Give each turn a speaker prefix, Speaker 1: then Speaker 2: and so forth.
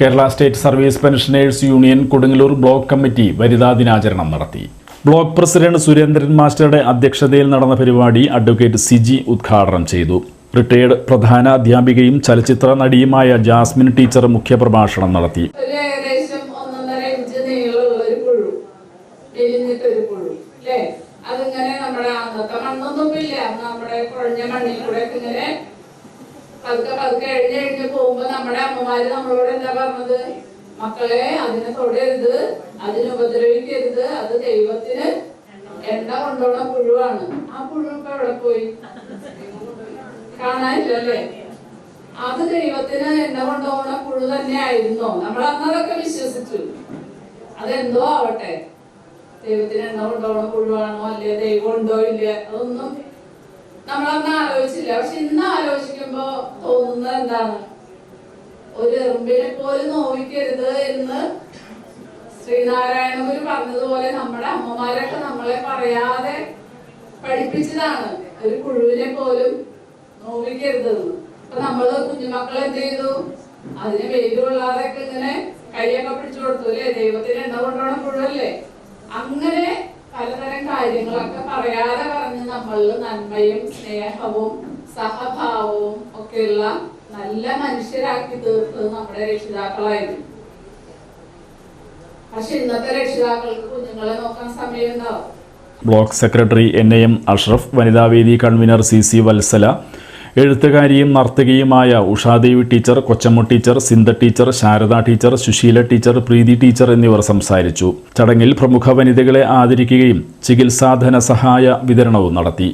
Speaker 1: Kerala state service pensioners union Kodungallur block committee വനിതാ ദിനാചരണം നടത്തി. ബ്ലോക്ക് പ്രസിഡന്റ് സുരേന്ദ്രൻ മാസ്റ്ററുടെ അധ്യക്ഷതയിൽ നടന്ന പരിപാടി അഡ്വക്കേറ്റ് സിജി ഉദ്ഘാടനം ചെയ്തു. റിട്ടയേർഡ് പ്രധാന അധ്യാപികയും ചലച്ചിത്ര നടിയുമായ ജാസ്മിൻ ടീച്ചർ മുഖ്യപ്രഭാഷണം നടത്തി.
Speaker 2: അതിങ്ങനെ നമ്മുടെ അന്നത്തെ മണ്ണൊന്നും ഇല്ല അന്ന് നമ്മുടെ കുഴഞ്ഞ മണ്ണിൽ കൂടെ ഇങ്ങനെ പതുക്കെ പതുക്കെ എഴുതി എഴുതി പോകുമ്പോ നമ്മുടെ അമ്മമാര് നമ്മളോട് എന്താ പറഞ്ഞത്? മക്കളെ അതിനെ തൊടരുത്. അതിനെ ഉപദ്രവിക്കരുത്. അത് ദൈവത്തിന് എണ്ണ കൊണ്ടുള്ള പുഴുവാണ്. ആ പുഴു ഇപ്പൊ എവിടെ പോയി? കാണാനില്ലല്ലേ അത് ദൈവത്തിന് എണ്ണ കൊണ്ടുപോകുന്ന പുഴു തന്നെ ആയിരുന്നോ നമ്മൾ അന്നതൊക്കെ വിശ്വസിച്ചു. അതെന്തോ ആവട്ടെ? ദൈവത്തിന് എണ്ണ കൊണ്ടുപോകുന്ന പുഴുവാണോ? അല്ലേ? ദൈവം ഉണ്ടോ ഇല്ലേ? അതൊന്നും നമ്മളന്ന് ആലോചിച്ചില്ല. പക്ഷെ ഇന്ന് ആലോചിക്കുമ്പോ തോന്നുന്നത് എന്താണ്? ഒരു എറുമ്പിനെ പോലും നോവിക്കരുത് എന്ന് ശ്രീനാരായണ ഗുരു പറഞ്ഞതുപോലെ നമ്മുടെ അമ്മമാരൊക്കെ നമ്മളെ പറയാതെ പഠിപ്പിച്ചതാണ്. ഒരു പുഴുവിനെ പോലും നോവിക്കരുതെന്ന്. അപ്പൊ നമ്മൾ കുഞ്ഞുമക്കൾ എന്ത് ചെയ്തു? അതിന് വെയിൽ കൊള്ളാതൊക്കെ ഇങ്ങനെ കൈയൊക്കെ പിടിച്ചു കൊടുത്തു അല്ലേ? ദൈവത്തിന് എണ്ണ കൊണ്ടുപോണ പുഴുവല്ലേ അങ്ങനെ പലതരം കാര്യങ്ങളൊക്കെ പറയാതെ നമ്മളിൽ നന്മയും സ്നേഹവും സഹഭാവവും ഒക്കെയുള്ള നല്ല മനുഷ്യരാക്കി തീർത്തത് നമ്മുടെ രക്ഷിതാക്കളായിരുന്നു. പക്ഷെ ഇന്നത്തെ രക്ഷിതാക്കൾക്ക് കുഞ്ഞുങ്ങളെ നോക്കാൻ സമയമുണ്ടാവും.
Speaker 1: Block secretary N M Ashraf വനിതാവേദി കൺവീനർ സി സി വത്സല എഴുത്തുകാരിയും നർത്തകിയുമായ Ushadevi teacher Kochamma teacher Sindhu teacher Sharada teacher Susheela teacher Preethi teacher എന്നിവർ സംസാരിച്ചു. ചടങ്ങിൽ പ്രമുഖ വനിതകളെ ആദരിക്കുകയും ചികിത്സാ സഹായ വിതരണവും നടത്തി.